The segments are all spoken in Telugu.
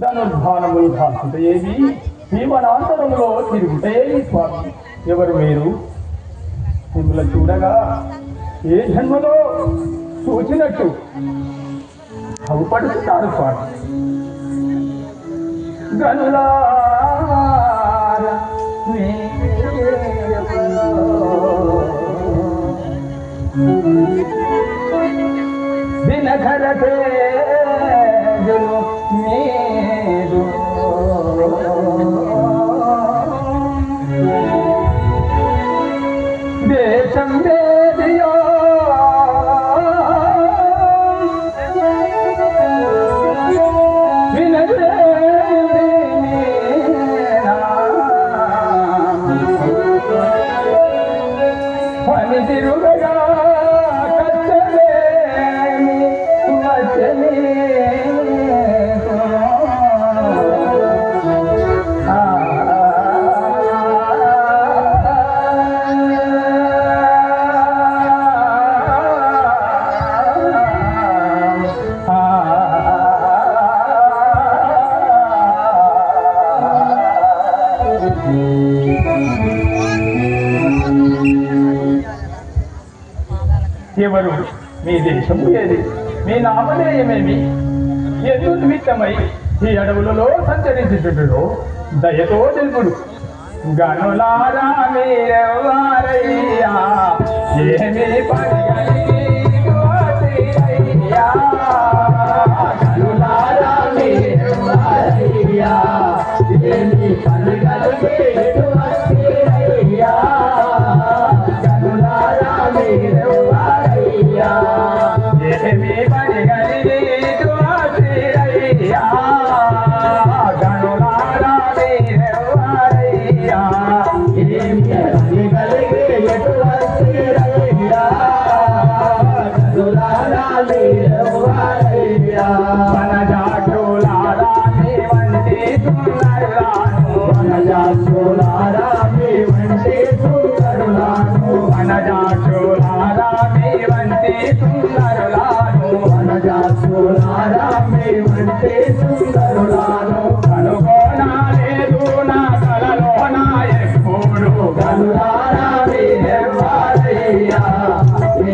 ధనుర్భానములు కాసుటయేవి భీమనాంతరములో తిరుగుటయేవి స్వామి. ఎవరు మీరు? మిమ్మల్ని చూడగా ఏ జన్మలో చూచినట్టు అవుపడుతున్నారు స్వామి. గనులా están ఎవరు? మీ దేశము ఏది? మీ నామధేయమేమి ఎందు నిమిత్తమై ఈ అడవులలో సంచరించుటో దయతో తెలుపుడు గనులారా మీరెవ్వారయ్యా ఏమి పని మన జాతులారా మీ వంటి సుందరులాను కనుగొనలేదు నా ఎప్పుడు కనులారా మీరెవ్వారయ్యా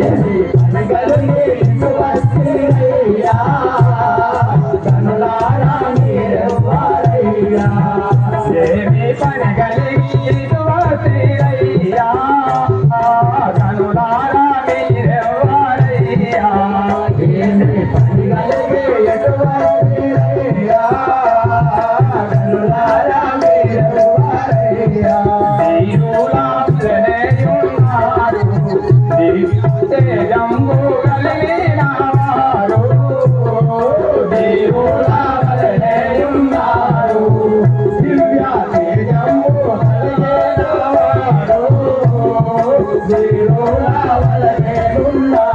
ఏమి పని కలిగి కనులారా మీరెవ్వారయ్యా దేవులాంజనేయున్నారు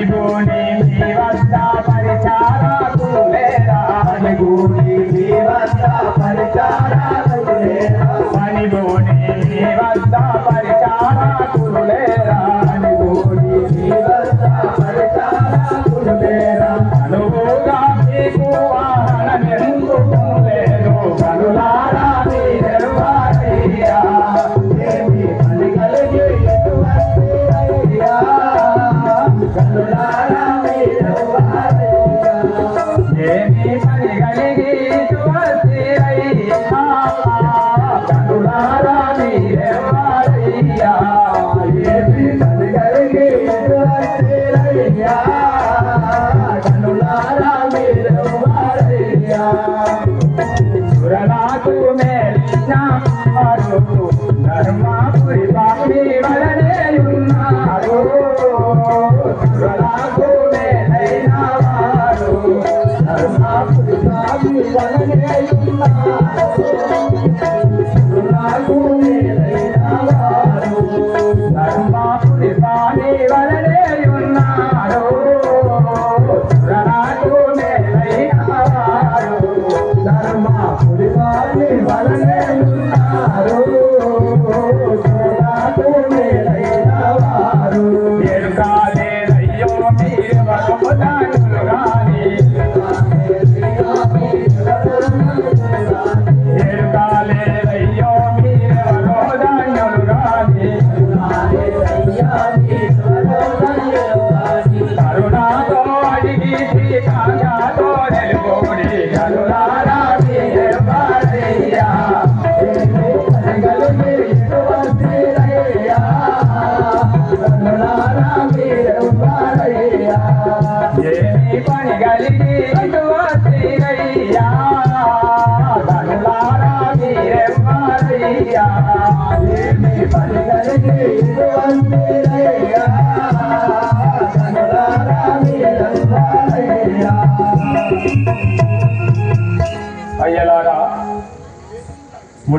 పనిగోని మీ పరిచారాకు లేరా పనిగోని మీ వద్ద పరిచారాకు లేరా పరిచారాకు లేరా పరిచారాకు లేరా మీకు Everybody.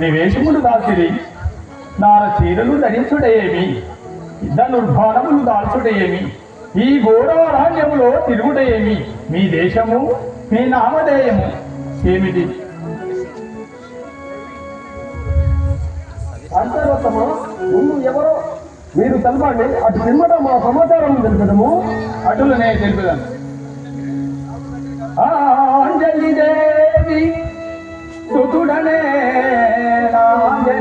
ముని వేషములు దాల్చిరి నార చీరలు ధరించుడేమి ధనుర్భానములు దాల్చుడేమి ఈ గౌరవరాజ్యములో తిరుగుడేమి మీ దేశము మీ నామధేయము ఏమిటి? అంతర్గతము ముందు ఎవరో మీరు తెలపండి అటు పిమ్మట మా సమాచారం తెలిపడము అటులనే తెలుపుదాను అంజలి దేవి సుతుడనే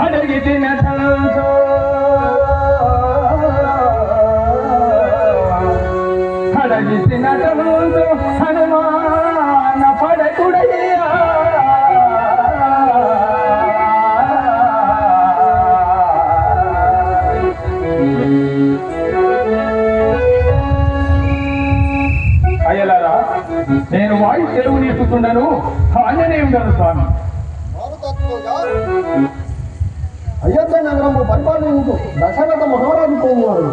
అడిగి తినటంతో అడిగి తినటంతో హనుమాన పడకుడయ్యా. అయ్యలారా నేను వాయు తెలుగు నేర్పుతుండను ఆంజనేయుడను స్వామి. నగరము పరిపాలించు దశరథ మహారాజు పోవాడు.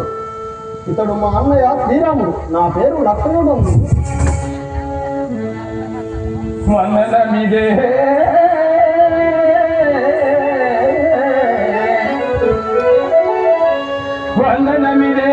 ఇతడు మా అన్నయ్య శ్రీరాముడు నా పేరు లక్ష్మణుడు వందనమిదే వందనమిదే